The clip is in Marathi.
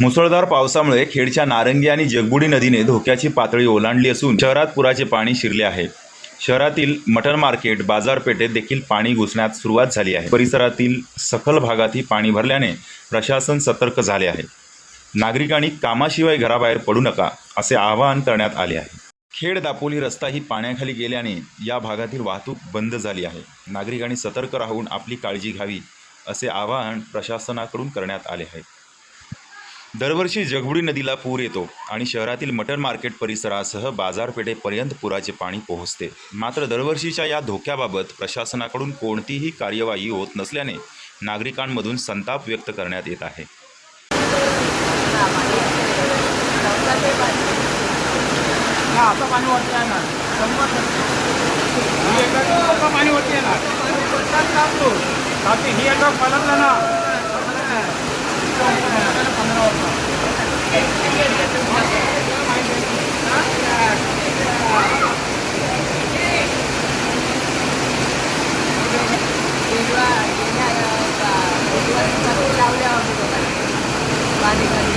मुसळधार पावसामुळे खेडच्या नारंगी आणि जगबुडी नदीने धोक्याची पातळी ओलांडली असून शहरात पुराचे पाणी शिरले आहे. शहरातील मटन मार्केट बाजारपेठेत देखील पाणी घुसण्यास सुरुवात झाली आहे. परिसरातील सखल भागातही पाणी भरल्याने प्रशासन सतर्क झाले आहे. नागरिकांनी कामाशिवाय घराबाहेर पडू नका असे आवाहन करण्यात आले आहे. खेड दापोली रस्ता ही पाण्याखाली गेल्याने या भागातील वाहतूक बंद झाली आहे. नागरिकांनी सतर्क राहून आपली काळजी घ्यावी असे आवाहन प्रशासनाकडून करण्यात आले आहे. दरवर्षी जगबुडी नदीला पूर येतो आणि शहरातील मटन मार्केट परिसरासह बाजारपेठेपर्यंत पुराचे पाणी पोहोचते. मात्र दरवर्षीच्या या धोक्याबाबत प्रशासनाकडून कोणतीही कार्यवाही होत नसल्याने नागरिकांमधून संताप व्यक्त करण्यात येत आहे. हा आता पाणी Thank you.